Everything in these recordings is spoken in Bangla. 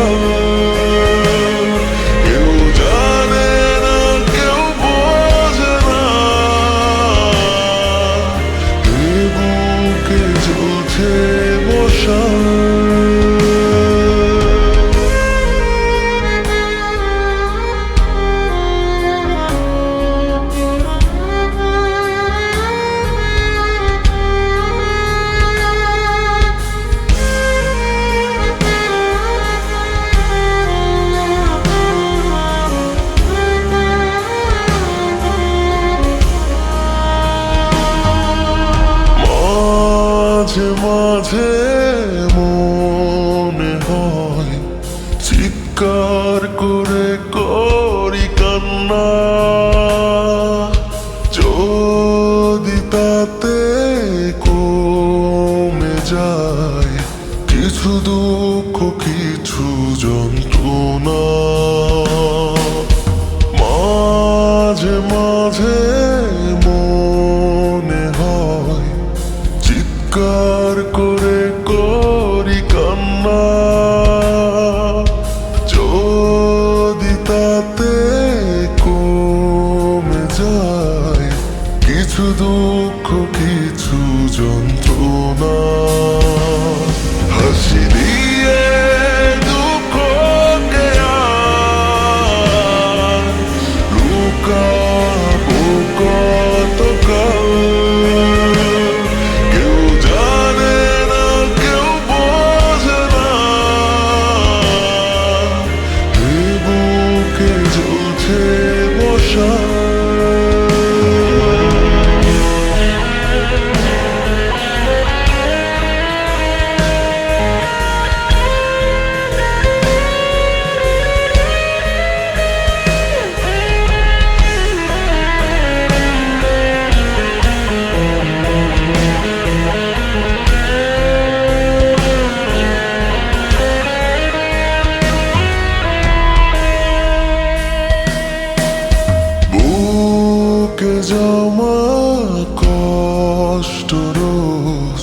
love মাঝে মাঝে মনে হয় চিৎকার করে করি কান্না। যদি তাতে কমে যায় কিছু দুঃখ, কিছু যন্ত্রণা। মাঝে মাঝে চিৎকার করে করি কান্না। যদি তাতে কমে যায় কিছু দুঃখ কিছু যন্ত্রণা 说。বুকে জমা কষ্ট রোজ।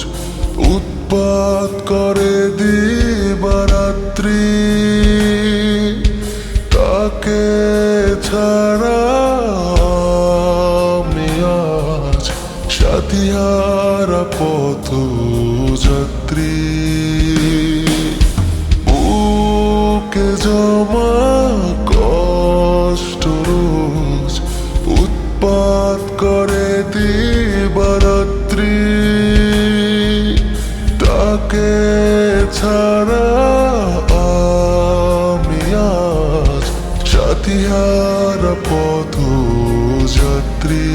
উৎপাত করে দিবারাত্রি। তাকে ছাড়া আমি আজ সাথিহারা পথ যাত্রী বুকে জমা দিহার পথ যাত্রী।